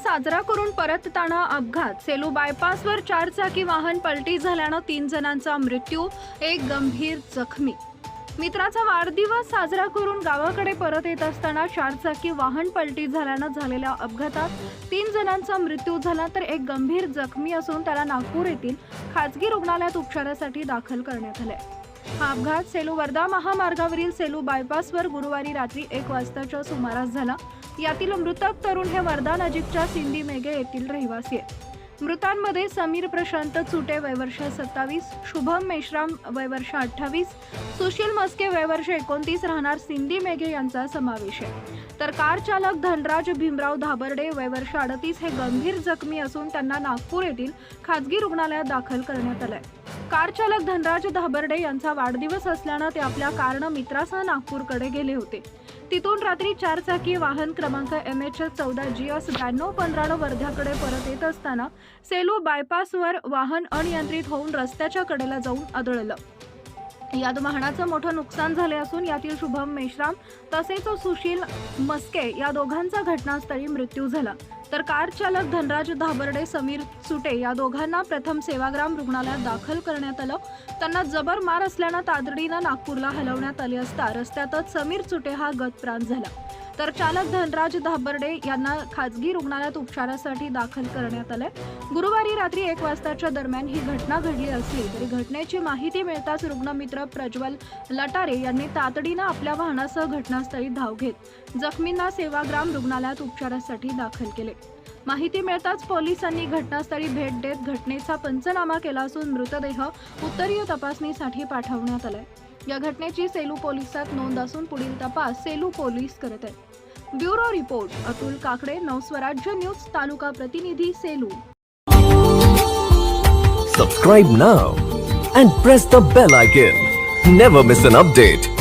साजरा करून परतताना अपघात. सेलू बायपासवर चारचाकी वाहन पलटी झाल्यानं तीन जणांचा मृत्यू एक गंभीर जखमी. मित्राचा वाढदिवस साजरा करून गावाकडे परत येत असताना चारचाकी वाहन पलटी झाल्यानं झालेल्या अपघातात तीन जणांचा मृत्यू झाला तर एक गंभीर जखमी असून त्याला नागपूर येथील खाजगी रुग्णालयात उपचारासाठी दाखल करण्यात आले हा अपघात सेलू वर्धा महामार्गावरील सेलू बायपासवर गुरुवारी रात्री एक वाजताच्या सुमारास झाला. यातील मृतक तरुण हे वर्धा नजीकच्या सिंधी मेघे येथील रहिवासी आहेत. मृतांमध्ये समीर प्रशांत चुटे वयवर्ष सत्तावीस शुभम मेश्राम वयवर्ष अठ्ठावीस सुशील मस्के वयवर्ष एकोणतीस राहणार सिंधी मेघे यांचा समावेश आहे. तर कार चालक धनराज भीमराव धाबर्डे वयवर्ष अडतीस हे गंभीर जखमी असून त्यांना नागपूर येथील खाजगी रुग्णालयात दाखल करण्यात आलंय. कार चालक धनराज धाबर्डे यांचा वाढदिवस असल्यानं ते आपल्या कारण मित्रासह नागपूरकडे गेले होते. तिथून रात्री चारचाकी वाहन क्रमांक एम एच चौदा जी एस ब्याण्णव पंधरानं वर्ध्याकडे परत येत असताना सेलू बायपासवर वाहन अनियंत्रित होऊन रस्त्याच्या कडेला जाऊन आदळलं. यात वाहनाचं मोठं नुकसान झाले असून यातील शुभम मेश्राम तसेच सुशील मस्के या दोघांचा घटनास्थळी मृत्यू झाला. तर कार चालक धनराज धाबर्डे समीर सुटे या दोघांना प्रथम सेवाग्राम रुग्णालयात दाखल करण्यात आलं. त्यांना जबर मार असल्यानं तातडीनं नागपूरला हलवण्यात आले असता रस्त्यातच समीर सुटे हा गतप्राण झाला. तर चालक धनराज धाबर्डे यांना खाजगी रुग्णालयात उपचारासाठी दाखल करण्यात आलंय. गुरुवारी रात्री एक वाजताच्या दरम्यान ही घटना घडली असली तरी घटनेची माहिती मिळताच रुग्णमित्र प्रज्वल लटारे यांनी तातडीनं आपल्या वाहनासह घटनास्थळी धाव घेत जखमींना सेवाग्राम रुग्णालयात उपचारासाठी दाखल केले. माहिती मिळताच पोलिसांनी घटनास्थळी भेट देत घटनेचा पंचनामा केला असून मृतदेह उत्तरीय तपासणीसाठी पाठवण्यात आलाय. या घटनेची सेलू पोलिसात नोंद असून पुढील तपास सेलू पोलीस करत आहेत. Bureau report Atul Kakade Navswarajya news तालुका प्रतिनिधी Selu. Subscribe now and press the bell icon never miss an update